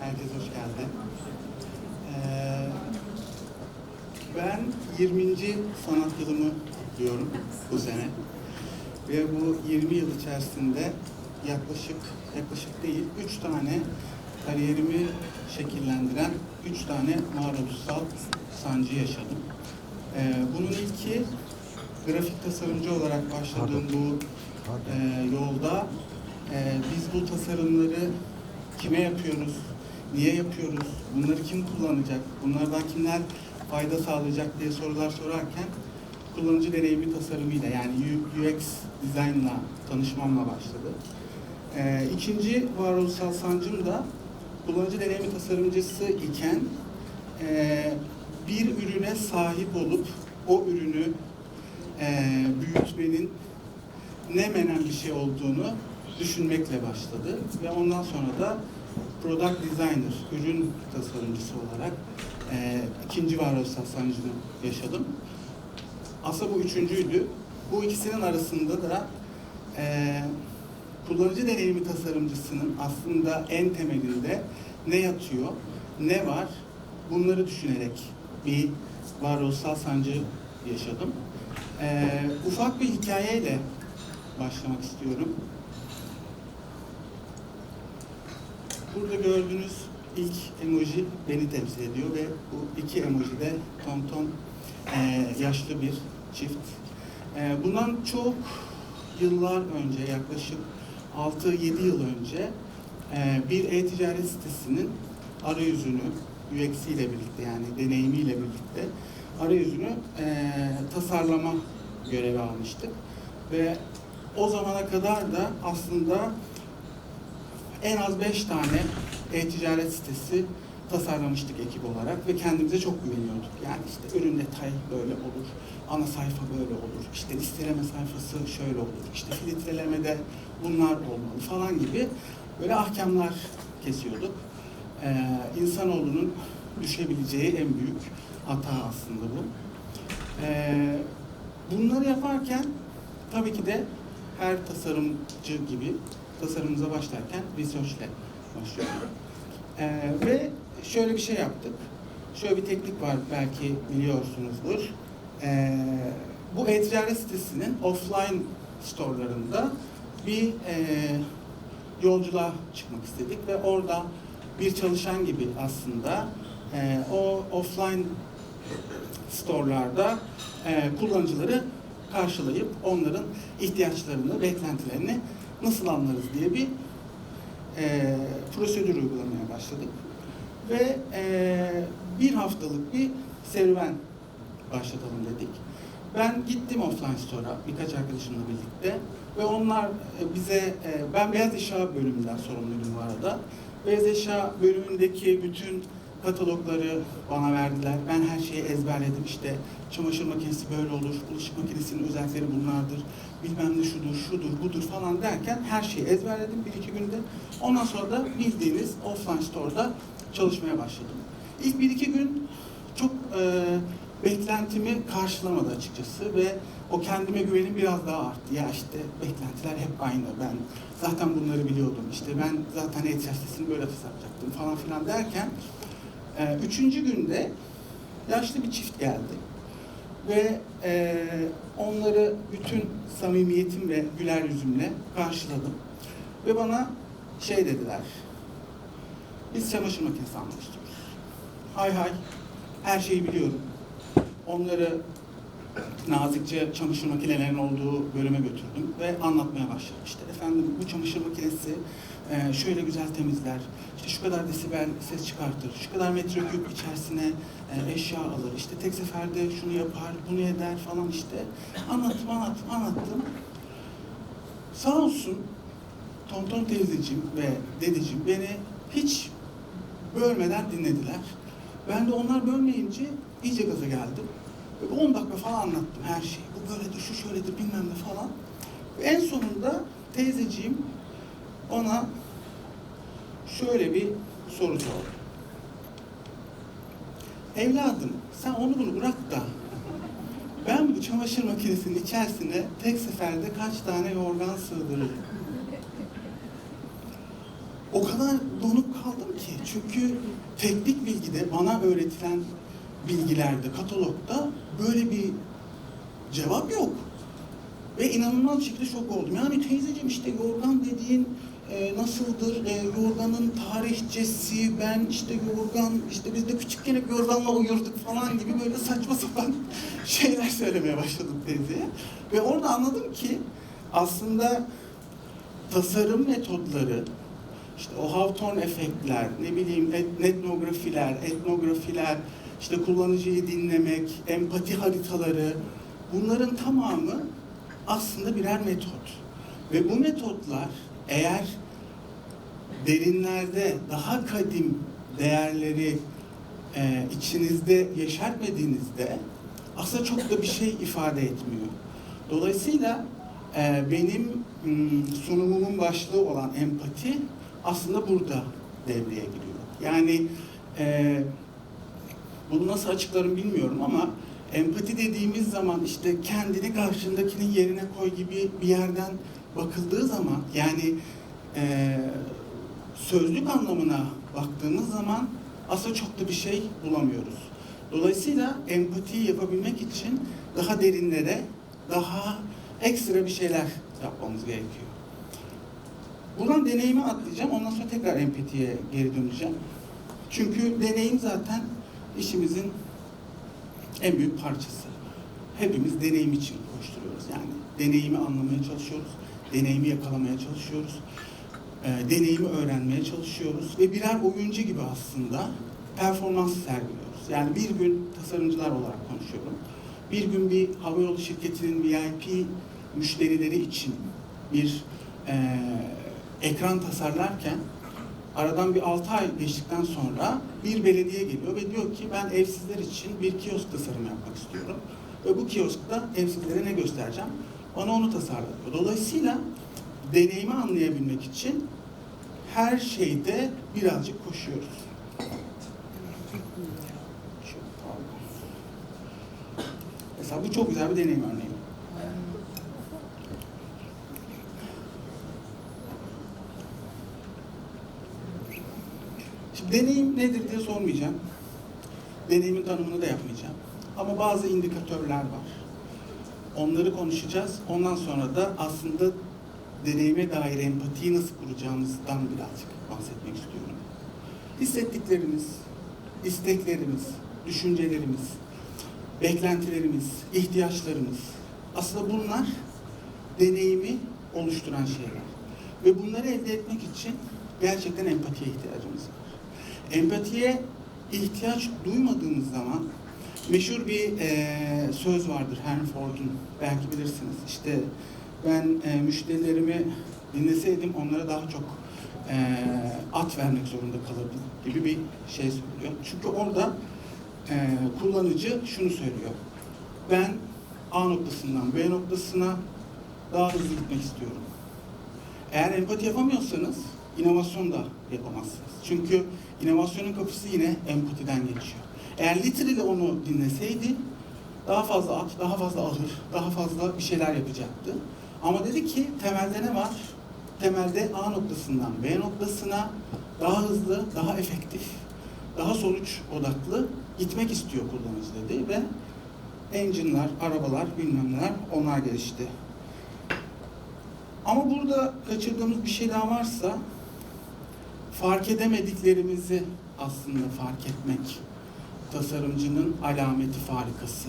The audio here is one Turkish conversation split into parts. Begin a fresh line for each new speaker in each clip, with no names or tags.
Herkes hoş geldi. Ee, ben 20. sanat yılımı diyorum bu sene. Ve bu 20 yıl içerisinde yaklaşık, yaklaşık değil, 3 tane kariyerimi şekillendiren 3 tane varoluşsal sancı yaşadım. Ee, bunun ilki grafik tasarımcı olarak başladığım bu e, yolda e, biz bu tasarımları kime yapıyoruz, niye yapıyoruz, bunları kim kullanacak, bunlardan kimler fayda sağlayacak diye sorular sorarken kullanıcı deneyimi tasarımıyla yani UX design'la tanışmamla başladı. E, ikinci varoluşsal sancım da kullanıcı deneyimi tasarımcısı iken e, bir ürüne sahip olup o ürünü e, büyütmenin ne menen bir şey olduğunu düşünmekle başladı. Ve ondan sonra da product designer, ürün tasarımcısı olarak e, ikinci varoluşsal sancını yaşadım. Aslında bu üçüncüydü. Bu ikisinin arasında da e, kullanıcı deneyimi tasarımcısının aslında en temelinde ne yatıyor, ne var bunları düşünerek bir varoluşsal sancı yaşadım. E, ufak bir hikayeyle başlamak istiyorum. Burada gördüğünüz ilk emoji beni temsil ediyor ve bu iki emoji de Tom Tom e, yaşlı bir çift. E, bundan çok yıllar önce, yaklaşık 6-7 yıl önce e, bir e-ticaret sitesinin arayüzünü, UX ile birlikte yani deneyimiyle birlikte arayüzünü e, tasarlama görevi almıştık. Ve o zamana kadar da aslında en az 5 tane e-ticaret sitesi tasarlamıştık ekip olarak ve kendimize çok güveniyorduk. Yani işte ürün detay böyle olur, ana sayfa böyle olur, işte listeleme sayfası şöyle olur, işte filtrelemede bunlar olmalı falan gibi böyle ahkamlar kesiyorduk. Ee, insanoğlunun düşebileceği en büyük hata aslında bu. Ee, bunları yaparken tabii ki de her tasarımcı gibi tasarımımıza başlarken research ile başlıyoruz. Ee, ve şöyle bir şey yaptık. Şöyle bir teknik var belki biliyorsunuzdur. Ee, bu e-ticaret sitesinin offline storelarında bir e, yolculuğa çıkmak istedik ve orada bir çalışan gibi aslında e, o offline storelarda e, kullanıcıları karşılayıp onların ihtiyaçlarını, beklentilerini nasıl anlarız diye bir e, prosedür uygulamaya başladık. Ve e, bir haftalık bir serüven başlatalım dedik. Ben gittim offline store'a birkaç arkadaşımla birlikte ve onlar e, bize, e, ben beyaz eşya bölümünden sorumluydum bu arada. Beyaz eşya bölümündeki bütün katalogları bana verdiler. Ben her şeyi ezberledim. İşte çamaşır makinesi böyle olur, bulaşık makinesinin özellikleri bunlardır, bilmem ne şudur, şudur, budur falan derken her şeyi ezberledim bir iki günde. Ondan sonra da bildiğiniz offline store'da çalışmaya başladım. İlk bir iki gün çok e, beklentimi karşılamadı açıkçası ve o kendime güvenim biraz daha arttı. Ya işte beklentiler hep aynı. Ben zaten bunları biliyordum. İşte ben zaten sitesini böyle tasarlayacaktım falan filan derken e, üçüncü günde yaşlı bir çift geldi. Ve e, onları bütün samimiyetim ve güler yüzümle karşıladım. Ve bana şey dediler. Biz çamaşır makinesi istiyoruz. Hay hay. Her şeyi biliyorum. Onları nazikçe çamaşır makinelerinin olduğu bölüme götürdüm ve anlatmaya başladım. İşte efendim bu çamaşır makinesi e, şöyle güzel temizler, işte şu kadar desibel ses çıkartır, şu kadar metreküp içerisine e, eşya alır, işte tek seferde şunu yapar, bunu eder falan işte. Anlattım, anlattım, anlattım. Sağ olsun Tonton teyzeciğim ve dedeciğim beni hiç bölmeden dinlediler. Ben de onlar bölmeyince iyice gaza geldim. Ve 10 dakika falan anlattım her şeyi. Bu böyledir, şu şöyledir bilmem ne falan. Ve en sonunda teyzeciğim ona şöyle bir soru sordu. Evladım sen onu bunu bırak da ben bu çamaşır makinesinin içerisine tek seferde kaç tane yorgan sığdırırım? O kadar donuk kaldım ki. Çünkü teknik bilgide bana öğretilen bilgilerde, katalogda böyle bir cevap yok. Ve inanılmaz şekilde şok oldum. Yani teyzeciğim işte yorgan dediğin e, nasıldır? E, yorganın tarihçesi, ben işte yorgan, işte biz de küçükken hep yorganla uyurduk falan gibi böyle saçma sapan şeyler söylemeye başladım teyzeye. Ve orada anladım ki aslında tasarım metodları, işte o Hawthorne efektler, ne bileyim et- etnografiler, etnografiler, işte kullanıcıyı dinlemek, empati haritaları, bunların tamamı aslında birer metot. Ve bu metotlar eğer derinlerde daha kadim değerleri e, içinizde yeşertmediğinizde aslında çok da bir şey ifade etmiyor. Dolayısıyla e, benim sunumumun başlığı olan empati aslında burada devreye giriyor. Yani e, bunu nasıl açıklarım bilmiyorum ama empati dediğimiz zaman işte kendini karşındakinin yerine koy gibi bir yerden bakıldığı zaman yani e, sözlük anlamına baktığımız zaman aslında çok da bir şey bulamıyoruz. Dolayısıyla empatiyi yapabilmek için daha derinlere, daha ekstra bir şeyler yapmamız gerekiyor. Buradan deneyime atlayacağım, ondan sonra tekrar empatiye geri döneceğim. Çünkü deneyim zaten işimizin en büyük parçası. Hepimiz deneyim için koşturuyoruz. Yani deneyimi anlamaya çalışıyoruz, deneyimi yakalamaya çalışıyoruz, e, deneyimi öğrenmeye çalışıyoruz ve birer oyuncu gibi aslında performans sergiliyoruz. Yani bir gün tasarımcılar olarak konuşuyorum. Bir gün bir havayolu şirketinin VIP müşterileri için bir e, ekran tasarlarken aradan bir 6 ay geçtikten sonra bir belediye geliyor ve diyor ki ben evsizler için bir kiosk tasarımı yapmak istiyorum. Ve bu kioskta evsizlere ne göstereceğim? Bana onu tasarlıyor. Dolayısıyla deneyimi anlayabilmek için her şeyde birazcık koşuyoruz. Mesela bu çok güzel bir deneyim örneği. Şimdi deneyim nedir diye sormayacağım. Deneyimin tanımını da yapmayacağım. Ama bazı indikatörler var. Onları konuşacağız. Ondan sonra da aslında deneyime dair empatiyi nasıl kuracağımızdan birazcık bahsetmek istiyorum. Hissettiklerimiz, isteklerimiz, düşüncelerimiz, beklentilerimiz, ihtiyaçlarımız aslında bunlar deneyimi oluşturan şeyler. Ve bunları elde etmek için gerçekten empatiye ihtiyacımız var. Empatiye ihtiyaç duymadığımız zaman meşhur bir eee, söz vardır Henry Ford'un belki bilirsiniz. İşte ben eee, müşterilerimi dinleseydim onlara daha çok eee, at vermek zorunda kalırdım gibi bir şey söylüyor. Çünkü orada eee, kullanıcı şunu söylüyor. Ben A noktasından B noktasına daha hızlı gitmek istiyorum. Eğer empati yapamıyorsanız inovasyon da yapamazsınız. Çünkü inovasyonun kapısı yine empatiden geçiyor. Eğer literally onu dinleseydi daha fazla at, daha fazla ahır, daha fazla bir şeyler yapacaktı. Ama dedi ki temelde ne var? Temelde A noktasından B noktasına daha hızlı, daha efektif, daha sonuç odaklı gitmek istiyor kullanıcı dedi ve engine'lar, arabalar, bilmem neler onlar gelişti. Ama burada kaçırdığımız bir şey daha varsa fark edemediklerimizi aslında fark etmek tasarımcının alameti farikası.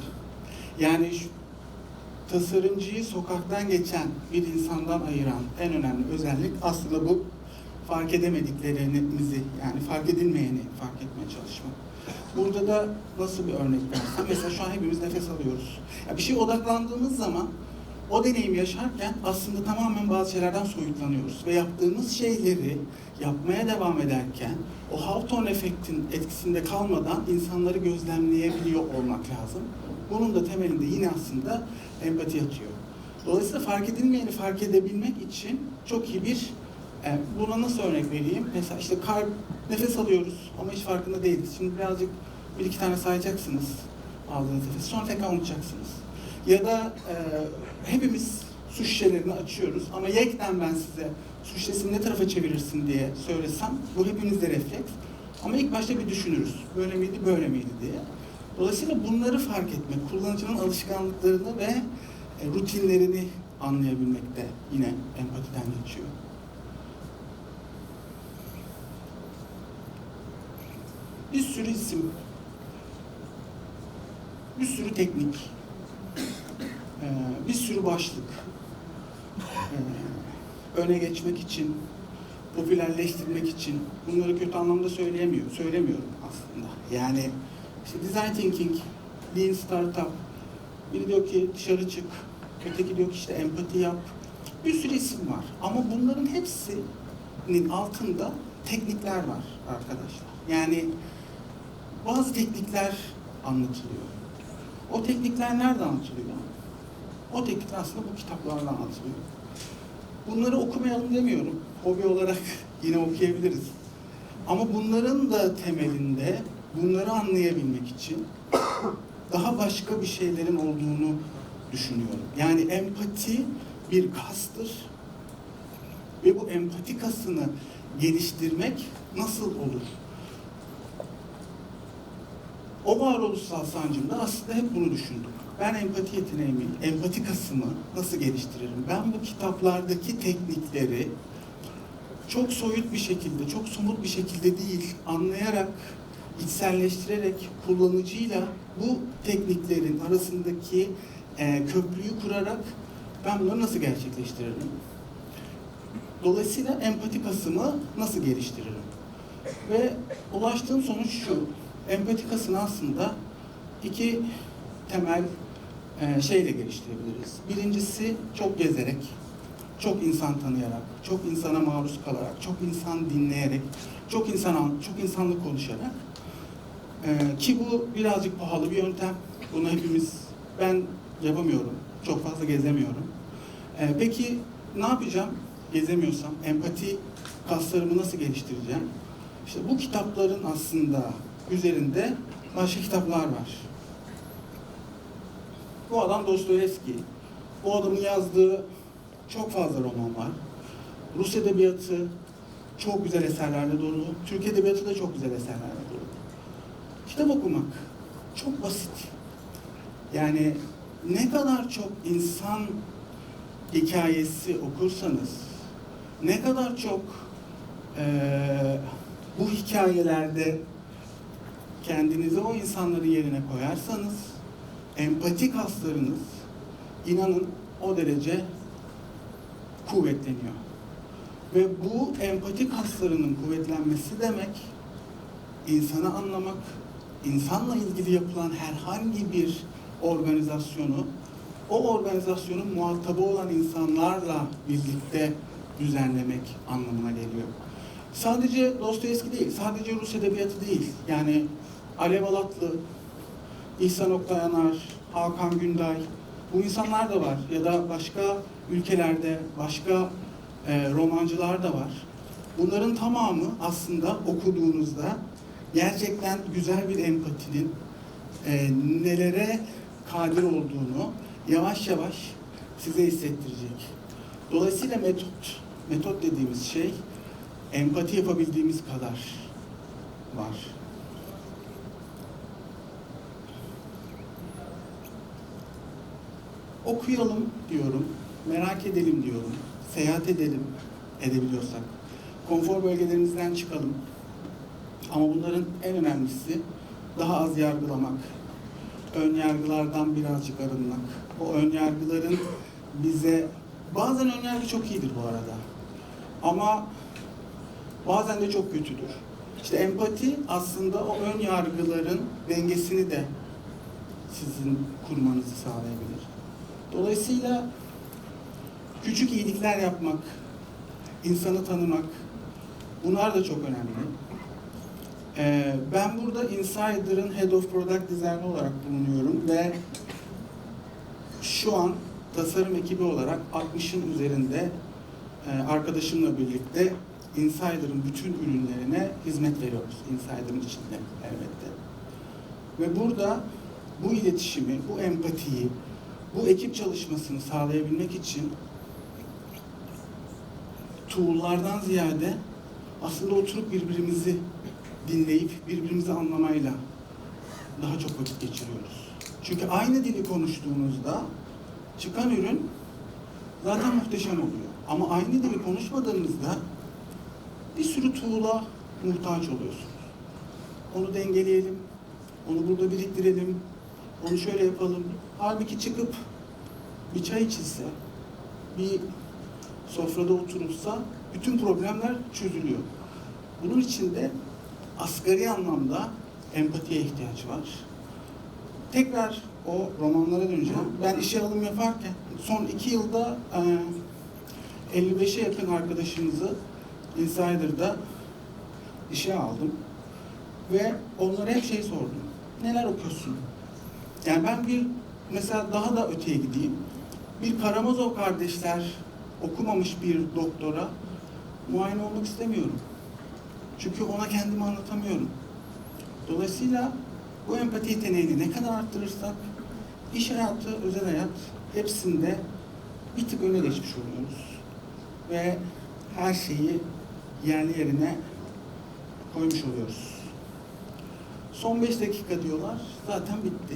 Yani şu, tasarımcıyı sokaktan geçen bir insandan ayıran en önemli özellik aslında bu fark edemediklerimizi yani fark edilmeyeni fark etmeye çalışmak. Burada da nasıl bir örnek versem mesela şu an hepimiz nefes alıyoruz. Ya bir şeye odaklandığımız zaman o deneyimi yaşarken aslında tamamen bazı şeylerden soyutlanıyoruz ve yaptığımız şeyleri yapmaya devam ederken o Hawthorne efektin etkisinde kalmadan insanları gözlemleyebiliyor olmak lazım. Bunun da temelinde yine aslında empati yatıyor. Dolayısıyla fark edilmeyeni fark edebilmek için çok iyi bir e, buna nasıl örnek vereyim? Mesela işte kar, nefes alıyoruz ama hiç farkında değiliz. Şimdi birazcık bir iki tane sayacaksınız aldığınız nefesi. Sonra tekrar unutacaksınız. Ya da e, hepimiz su şişelerini açıyoruz ama yekten ben size suç sesini ne tarafa çevirirsin diye söylesem bu hepimizde refleks. Ama ilk başta bir düşünürüz. Böyle miydi, böyle miydi diye. Dolayısıyla bunları fark etmek, kullanıcının alışkanlıklarını ve e, rutinlerini anlayabilmek de yine empatiden geçiyor. Bir sürü isim, bir sürü teknik, bir sürü başlık, öne geçmek için, popülerleştirmek için bunları kötü anlamda söyleyemiyor, söylemiyorum aslında. Yani işte design thinking, lean startup, biri diyor ki dışarı çık, öteki diyor ki işte empati yap. Bir sürü isim var ama bunların hepsinin altında teknikler var arkadaşlar. Yani bazı teknikler anlatılıyor. O teknikler nerede anlatılıyor? O teknikler aslında bu kitaplardan anlatılıyor. Bunları okumayalım demiyorum. Hobi olarak yine okuyabiliriz. Ama bunların da temelinde bunları anlayabilmek için daha başka bir şeylerin olduğunu düşünüyorum. Yani empati bir kastır ve bu empati kasını geliştirmek nasıl olur? O varoluşsal sancımda aslında hep bunu düşündüm. Ben empati yeteneğimi, empati kasımı nasıl geliştiririm? Ben bu kitaplardaki teknikleri çok soyut bir şekilde, çok somut bir şekilde değil, anlayarak, içselleştirerek, kullanıcıyla bu tekniklerin arasındaki e, köprüyü kurarak ben bunları nasıl gerçekleştiririm? Dolayısıyla empati kasımı nasıl geliştiririm? Ve ulaştığım sonuç şu, empati kasını aslında iki temel e, şeyle geliştirebiliriz. Birincisi çok gezerek, çok insan tanıyarak, çok insana maruz kalarak, çok insan dinleyerek, çok insan çok insanlık konuşarak. E, ki bu birazcık pahalı bir yöntem. Bunu hepimiz ben yapamıyorum. Çok fazla gezemiyorum. E, peki ne yapacağım? Gezemiyorsam empati kaslarımı nasıl geliştireceğim? İşte bu kitapların aslında üzerinde başka kitaplar var. Bu adam Dostoyevski. Bu adamın yazdığı çok fazla roman var. Rus edebiyatı çok güzel eserlerle dolu. Türk edebiyatı da çok güzel eserlerle dolu. Kitap okumak çok basit. Yani ne kadar çok insan hikayesi okursanız, ne kadar çok eee bu hikayelerde kendinizi o insanların yerine koyarsanız empati kaslarınız inanın o derece kuvvetleniyor. Ve bu empati kaslarının kuvvetlenmesi demek insanı anlamak, insanla ilgili yapılan herhangi bir organizasyonu o organizasyonun muhatabı olan insanlarla birlikte düzenlemek anlamına geliyor. Sadece Dostoyevski değil, sadece Rus edebiyatı değil. Yani Alev Alatlı, İhsan Oktayanar, Hakan Günday, bu insanlar da var. Ya da başka ülkelerde, başka e, romancılar da var. Bunların tamamı aslında okuduğunuzda gerçekten güzel bir empatinin e, nelere kadir olduğunu yavaş yavaş size hissettirecek. Dolayısıyla metot, metot dediğimiz şey empati yapabildiğimiz kadar var. Okuyalım diyorum, merak edelim diyorum, seyahat edelim edebiliyorsak. Konfor bölgelerimizden çıkalım. Ama bunların en önemlisi daha az yargılamak, ön yargılardan birazcık arınmak. O ön yargıların bize bazen ön yargı çok iyidir bu arada. Ama bazen de çok kötüdür. İşte empati aslında o ön yargıların dengesini de sizin kurmanızı sağlayabilir. Dolayısıyla küçük iyilikler yapmak, insanı tanımak, bunlar da çok önemli. Ee, ben burada Insider'ın Head of Product Design olarak bulunuyorum ve şu an tasarım ekibi olarak 60'ın üzerinde e, arkadaşımla birlikte Insider'ın bütün ürünlerine hizmet veriyoruz. Insider'ın içinde elbette. Ve burada bu iletişimi, bu empatiyi, bu ekip çalışmasını sağlayabilmek için tool'lardan ziyade aslında oturup birbirimizi dinleyip birbirimizi anlamayla daha çok vakit geçiriyoruz. Çünkü aynı dili konuştuğunuzda çıkan ürün zaten muhteşem oluyor. Ama aynı dili konuşmadığınızda bir sürü tuğla muhtaç oluyorsunuz. Onu dengeleyelim, onu burada biriktirelim, onu şöyle yapalım. Halbuki çıkıp bir çay içilse, bir sofrada oturulsa bütün problemler çözülüyor. Bunun için de asgari anlamda empatiye ihtiyaç var. Tekrar o romanlara döneceğim. Ben işe alım yaparken son iki yılda e, 55'e yakın arkadaşımızı Insider'da işe aldım. Ve onlara hep şey sordum. Neler okuyorsun? Yani ben bir mesela daha da öteye gideyim. Bir Karamazov kardeşler okumamış bir doktora muayene olmak istemiyorum. Çünkü ona kendimi anlatamıyorum. Dolayısıyla bu empati yeteneğini ne kadar arttırırsak iş hayatı, özel hayat hepsinde bir tık öne geçmiş oluyoruz. Ve her şeyi yerli yerine koymuş oluyoruz. Son 5 dakika diyorlar. Zaten bitti.